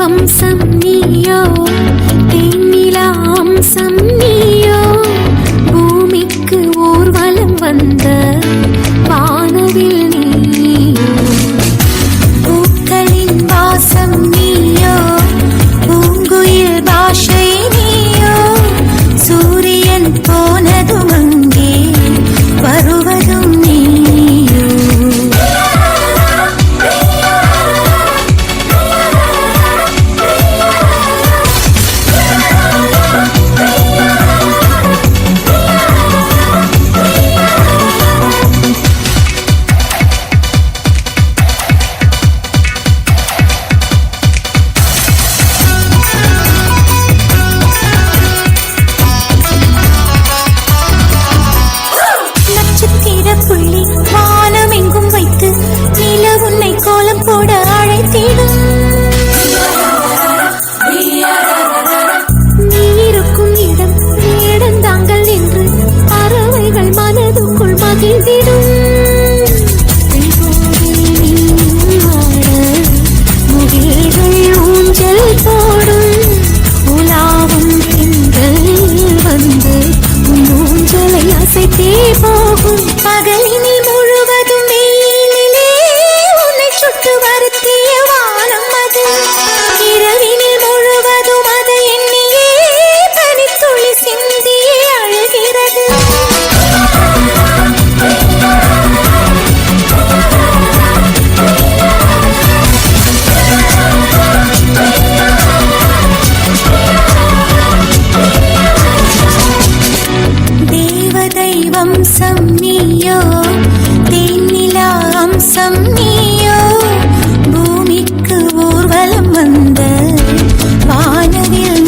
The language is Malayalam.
వంశం నీయో paguei ദൈവംസം നീയോ തേന്നിലാംസം നീയോ ഭൂമിക്ക് ഊർവലം വന്ന് വാനവിൽ